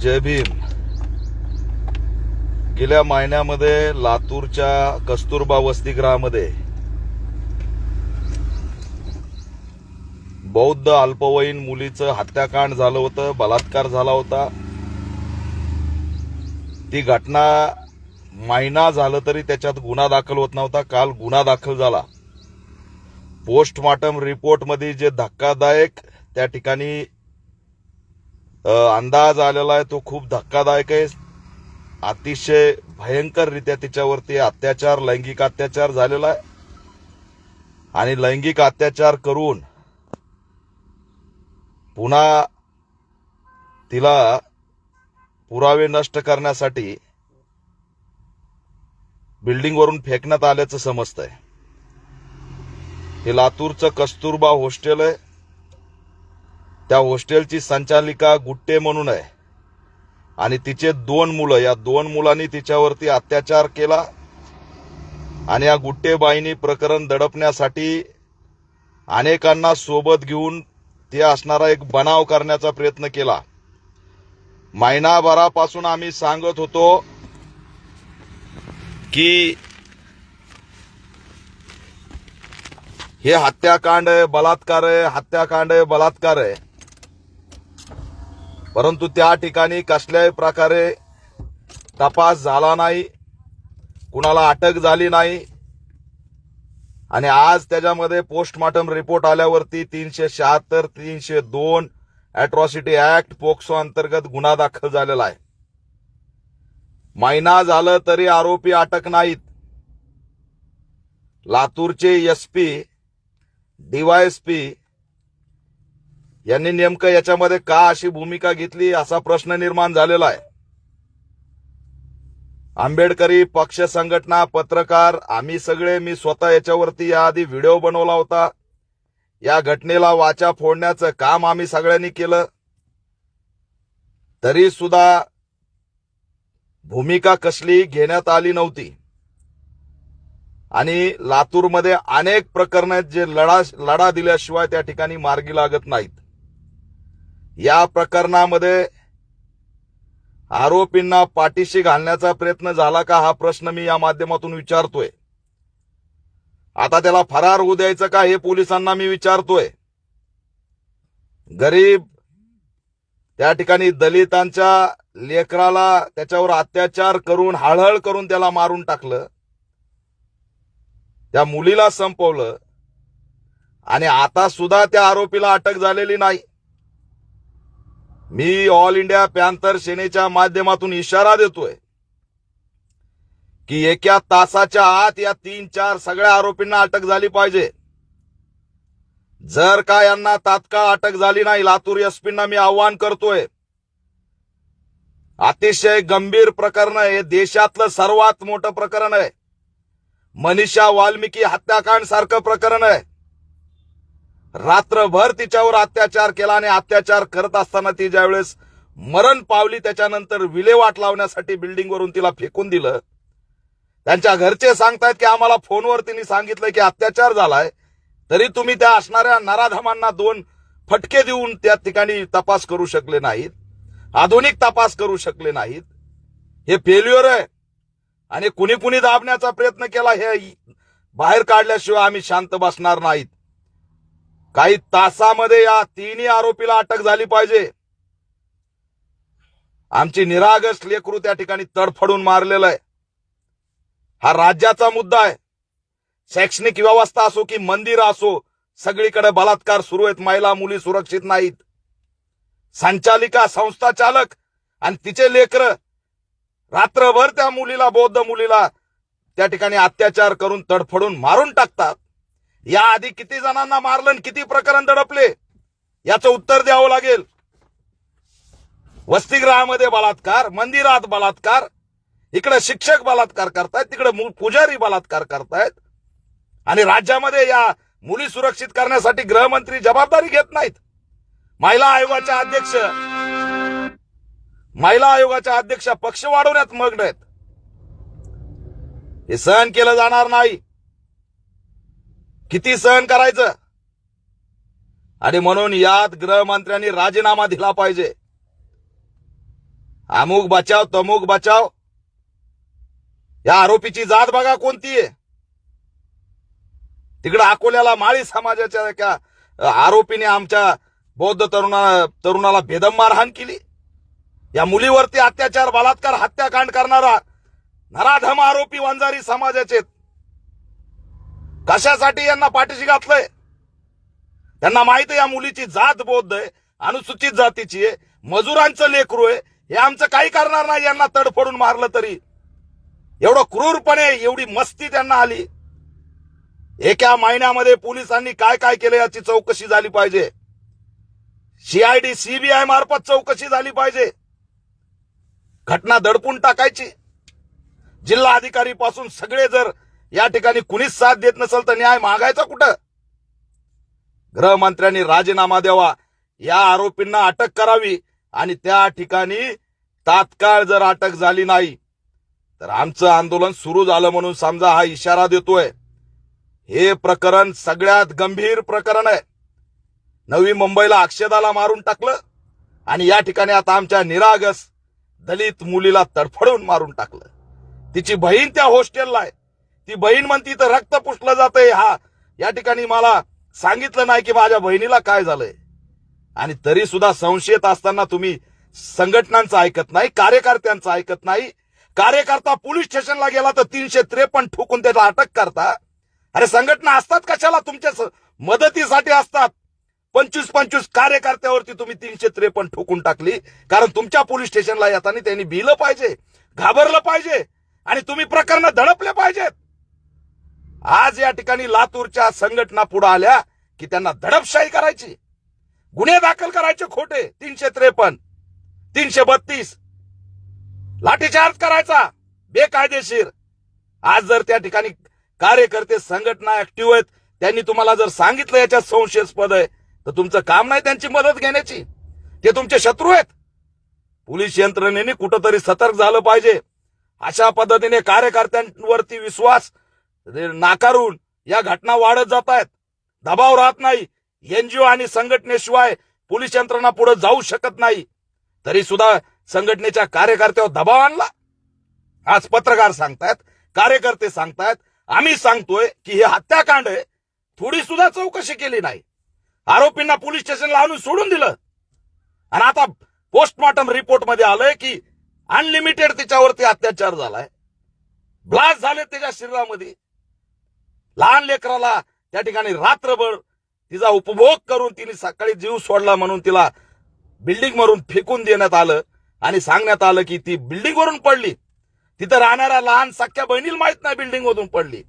जय भीम. गेल्या महिन्यामध्ये लातूरच्या कस्तुरबा वसतिगृहामध्ये बौद्ध अल्पवयीन मुलीचं हत्याकांड झालं होतं बलात्कार झाला होता. ती घटना महिना झालं तरी त्याच्यात गुन्हा दाखल होत नव्हता काल गुन्हा दाखल झाला. पोस्टमॉर्टम रिपोर्टमध्ये जे धक्कादायक त्या ठिकाणी अंदाज आलेला आहे तो खूप धक्कादायक आहे. अतिशय भयंकररित्या तिच्यावरती अत्याचार लैंगिक अत्याचार झालेला आहे. आणि लैंगिक अत्याचार करून पुन्हा तिला पुरावे नष्ट करण्यासाठी बिल्डिंगवरून फेकण्यात आल्याचं समजतंय. हे लातूरचं कस्तुरबा हॉस्टेल आहे. त्या हॉस्टेलची संचालिका गुट्टे म्हणून आहे. आणि तिचे दोन मुलं या दोन मुलांनी तिच्यावरती अत्याचार केला. आणि या गुट्टेबाईंनी प्रकरण दडपण्यासाठी अनेकांना सोबत घेऊन ते असणारा एक बनाव करण्याचा प्रयत्न केला. महिनाभरापासून आम्ही सांगत होतो की हे हत्याकांड आहे बलात्कार आहे हत्याकांड आहे बलात्कार आहे. परंतु त्या ठिकाणी कसल्याही प्रकारे तपास झाला नाही कुणाला अटक झाली नाही. आणि आज त्याच्यामध्ये पोस्टमार्टम रिपोर्ट आल्यावरती तीनशे शहात्तर तीनशे दोन अॅट्रॉसिटी ऍक्ट पोक्सो अंतर्गत गुन्हा दाखल झालेला आहे. महिना झालं तरी आरोपी अटक नाहीत. लातूरचे एसपी डीवायएसपी यांनी नेमकं याच्यामध्ये का अशी भूमिका घेतली असा प्रश्न निर्माण झालेला आहे. आंबेडकरी पक्ष संघटना पत्रकार आम्ही सगळे मी स्वतः याच्यावरती याआधी व्हिडिओ बनवला होता. या घटनेला वाचा फोडण्याचं काम आम्ही सगळ्यांनी केलं. तरी सुद्धा भूमिका कसली घेण्यात आली नव्हती. आणि लातूरमध्ये अनेक प्रकरण आहेत जे लढा लढा दिल्याशिवाय त्या ठिकाणी मार्गी लागत नाहीत. या प्रकरणामध्ये आरोपींना पाठीशी घालण्याचा प्रयत्न झाला का हा प्रश्न मी या माध्यमातून विचारतोय. आता त्याला फरार होऊ द्यायचं का हे पोलिसांना मी विचारतोय. गरीब त्या ठिकाणी दलितांच्या लेकराला त्याच्यावर अत्याचार करून हळहळ करून त्याला मारून टाकलं. त्या मुलीला संपवलं. आणि आता सुद्धा त्या आरोपीला अटक झालेली नाही. मी ऑल इंडिया पॅन्थर सेनेच्या माध्यमातून इशारा देतोय की एका तासाच्या आत या तीन चार सगळ्या आरोपींना अटक झाली पाहिजे. जर का यांना तात्काळ अटक झाली नाही लातूर एसपींना मी आव्हान करतोय. अतिशय गंभीर प्रकरण हे देशातलं सर्वात मोठं प्रकरण आहे. मनीषा वाल्मिकी हत्याकांड सारखं प्रकरण आहे. रात्रभर तिच्यावर अत्याचार केला आणि अत्याचार करत असताना ती ज्यावेळेस मरण पावली त्याच्यानंतर विल्हेवाट लावण्यासाठी बिल्डिंगवरून तिला फेकून दिलं. त्यांच्या घरचे सांगतायत की आम्हाला फोनवर तिने सांगितलं की अत्याचार झालाय. तरी तुम्ही त्या असणाऱ्या नराधमांना दोन फटके देऊन त्या ठिकाणी तपास करू शकले नाहीत. आधुनिक तपास करू शकले नाहीत. हे फेल्युअर आहे. आणि कुणी कुणी दाबण्याचा प्रयत्न केला हे बाहेर काढल्याशिवाय आम्ही शांत बसणार नाहीत. काही तासामध्ये या तिन्ही आरोपीला अटक झाली पाहिजे. आमची निरागस लेकरू त्या ठिकाणी तडफडून मारलेलं आहे. हा राज्याचा मुद्दा आहे. शैक्षणिक व्यवस्था असो की मंदिर असो सगळीकडे बलात्कार सुरू आहेत. महिला मुली सुरक्षित नाहीत. संचालिका संस्था चालक आणि तिचे लेकर रात्रभर त्या मुलीला बौद्ध मुलीला त्या ठिकाणी अत्याचार करून तडफडून मारून टाकतात. या आधी किती जणांना मारलं किती प्रकरण दडपले? याचं उत्तर द्यावं लागेल. वसतिगृहामध्ये बलात्कार मंदिरात बलात्कार इकडे शिक्षक बलात्कार करतायत तिकडे पुजारी बलात्कार करतायत आणि राज्यामध्ये या मुली सुरक्षित करण्यासाठी गृहमंत्री जबाबदारी घेत नाहीत. महिला आयोगाच्या अध्यक्ष महिला आयोगाच्या अध्यक्ष पक्ष वाढवण्यात मग्न आहेत. हे सहन केलं जाणार नाही. किती सहन करायचं? आणि म्हणून यात गृहमंत्र्यांनी राजीनामा दिला पाहिजे. अमुक बचाव तमुक बचाव. या आरोपीची जात बघा कोणती आहे. तिकडे अकोल्याला माळी समाजाच्या एका आरोपीने आमच्या बौद्ध तरुणा तरुणाला बेदम मारहाण केली. या मुलीवरती अत्याचार बलात्कार हत्याकांड करणारा नराधम आरोपी वंजारी समाजाचे आहेत. कशासाठी यांना पाठीशी घातलंय? त्यांना माहीत या मुलीची जात बौद्ध आहे अनुसूचित जातीची आहे मजुरांचं लेकरू आहे. हे आमचं काही करणार नाही यांना तडफडून मारलं तरी. एवढं क्रूरपणे एवढी मस्ती त्यांना आली. एका महिन्यामध्ये पोलिसांनी काय काय केलं याची चौकशी झाली पाहिजे. सीआयडी सीबीआय मार्फत चौकशी झाली पाहिजे. घटना दडपून टाकायची. जिल्हा अधिकारी पासून सगळे जर या ठिकाणी कुणीच साथ देत नसेल तर न्याय मागायचा कुठं? गृहमंत्र्यांनी राजीनामा द्यावा. या आरोपींना अटक करावी आणि त्या ठिकाणी तात्काळ जर अटक झाली नाही तर आमचं आंदोलन सुरू झालं म्हणून समजा हा इशारा देतोय. हे प्रकरण सगळ्यात गंभीर प्रकरण आहे. नवी मुंबईला अक्षदाला मारून टाकलं आणि या ठिकाणी आता आमच्या निरागस दलित मुलीला तडफडून मारून टाकलं. तिची बहीण त्या हॉस्टेलला आहे. ती बहीण म्हणती तर रक्त पुसलं जातंय हा. या ठिकाणी मला सांगितलं नाही की माझ्या बहिणीला काय झालंय. आणि तरी सुद्धा संशयित असताना तुम्ही संघटनांचं ऐकत नाही कार्यकर्त्यांचं ऐकत नाही. कार्यकर्ता पोलीस स्टेशनला गेला तर तीनशे त्रेपन्न ठोकून त्याला अटक करता. अरे संघटना असतात कशाला? तुमच्या मदतीसाठी असतात. पंचवीस पंचवीस कार्यकर्त्यावरती तुम्ही तीनशे त्रेपन्न ठोकून टाकली. कारण तुमच्या पोलीस स्टेशनला येताना त्यांनी भिलं पाहिजे घाबरलं पाहिजे. आणि तुम्ही प्रकरण धडपले पाहिजेत. आज या ठिकाणी लातूरच्या संघटना पुढे आल्या की त्यांना दडपशाही करायची. गुन्हे दाखल करायचे खोटे तीनशे त्रेपन्न तीनशे बत्तीस. लाठीचार्ज करायचा बेकायदेशीर. आज जर त्या ठिकाणी कार्यकर्ते संघटना ऍक्टिव्ह आहेत त्यांनी तुम्हाला जर सांगितलं याच्यात संशयास्पद आहे तर तुमचं काम नाही त्यांची मदत घेण्याची. ते तुमचे शत्रू आहेत. पोलीस यंत्रणेने कुठंतरी सतर्क झालं पाहिजे. अशा पद्धतीने कार्यकर्त्यांवरती विश्वास नाकारून या घटना वाढत जात आहेत. दबाव राहत नाही. एनजीओ आणि संघटनेशिवाय पोलीस यंत्रणा पुढे जाऊ शकत नाही. तरी सुद्धा संघटनेच्या कार्यकर्त्यावर दबाव आणला. आज पत्रकार सांगतायत कार्यकर्ते सांगतायत आम्ही सांगतोय की हे हत्याकांड आहे. थोडी सुद्धा चौकशी केली नाही. आरोपींना पोलीस स्टेशनला आणून सोडून दिलं. आणि आता पोस्टमॉर्टम रिपोर्टमध्ये आलंय की अनलिमिटेड तिच्यावरती अत्याचार झालाय. ब्लास्ट झाले त्याच्या शरीरामध्ये. लहान लेकराला त्या ठिकाणी रात्रभर तिचा उपभोग करून तिने सकाळी जीव सोडला म्हणून तिला बिल्डिंग वरून फेकून देण्यात आलं आणि सांगण्यात आलं की ती बिल्डिंग वरून पडली. तिथं राहणाऱ्या लहान सख्या बहिणीला माहीत नाही बिल्डिंग मधून पडली.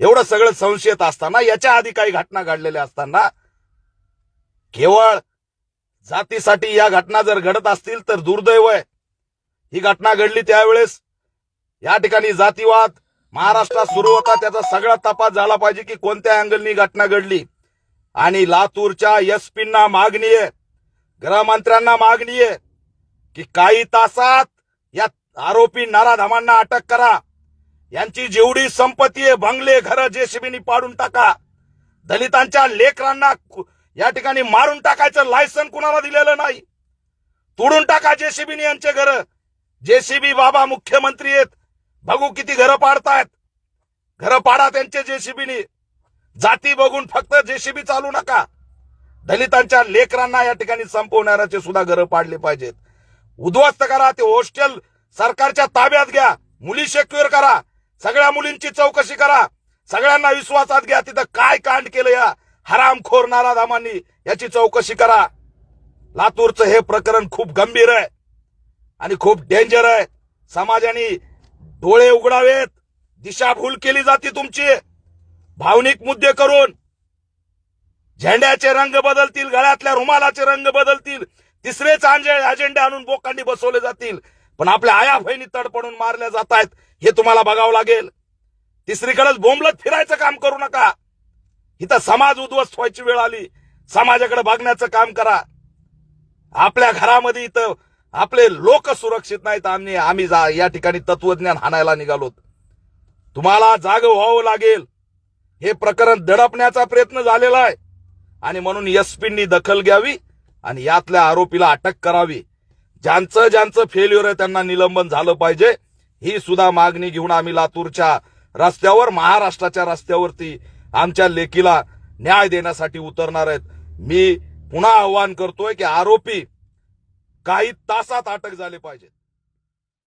एवढं सगळं संशयित असताना याच्या आधी काही घटना घडलेल्या असताना केवळ जातीसाठी या घटना जर घडत असतील तर दुर्दैव आहे. ही घटना घडली त्यावेळेस या ठिकाणी जातीवाद महाराष्ट्रात सुरू होता त्याचा सगळा तपास झाला पाहिजे की कोणत्या अँगलनी घटना घडली. आणि लातूरच्या एसपींना मागणी आहे गृहमंत्र्यांना मागणी आहे की काही तासात या आरोपी नराधमांना अटक करा. यांची जेवढी संपत्ती आहे बंगले घर जेसीबीनी पाडून टाका. दलितांच्या लेकरांना या ठिकाणी मारून टाकायचं लायसन कुणाला दिलेलं नाही. तोडून टाका जेसीबीनी यांचे घर. जेसीबी बाबा मुख्यमंत्री आहेत. बघू किती घरं पाडतायत. घरं पाडा त्यांचे जेसीबीनी. जाती बघून फक्त जेसीबी चालू नका. दलितांच्या लेकरांना या ठिकाणी संपवणाऱ्याचे सुद्धा घरं पाडले पाहिजेत. उद्ध्वस्त करा ते हॉस्टेल सरकारच्या ताब्यात घ्या. मुली सेक्युअर करा. सगळ्या मुलींची चौकशी करा. सगळ्यांना विश्वासात घ्या. तिथं काय कांड केलं या हरामखोर नाराधामांनी? याची चौकशी करा. लातूरचं हे प्रकरण खूप गंभीर आहे आणि खूप डेंजर आहे. समाजाने डोळे उघडावेत. दिशाभूल केली जाते तुमची. भावनिक मुद्दे करून झेंड्याचे रंग बदलतील गळ्यातल्या रुमालाचे रंग बदलतील तिसरेच आंजे- अजेंडे आणून बोकांडी बसवले जातील. पण आपल्या आया बहिणी तडपडून मारल्या जात आहेत हे तुम्हाला बघावं लागेल. तिसरीकडेच बोंबलत फिरायचं काम करू नका. इथं समाज उद्ध्वस्त व्हायची वेळ आली. समाजाकडे बघण्याचं काम करा. आपल्या घरामध्ये इथं आपले लोक सुरक्षित नाहीत. आम्ही आम्ही जा- या ठिकाणी तत्वज्ञान हाणायला निघालोत. तुम्हाला जाग व्हावं लागेल. हे प्रकरण दडपण्याचा प्रयत्न झालेला आहे. आणि म्हणून एसपींनी दखल घ्यावी आणि यातल्या आरोपीला अटक करावी. ज्यांचं ज्यांचं फेल्युअर आहे त्यांना निलंबन झालं पाहिजे. ही सुद्धा मागणी घेऊन आम्ही लातूरच्या रस्त्यावर महाराष्ट्राच्या रस्त्यावरती आमच्या लेकीला न्याय देण्यासाठी उतरणार आहेत. मी पुन्हा आव्हान करतोय की आरोपी काही तासात अटक झाले पाहिजेत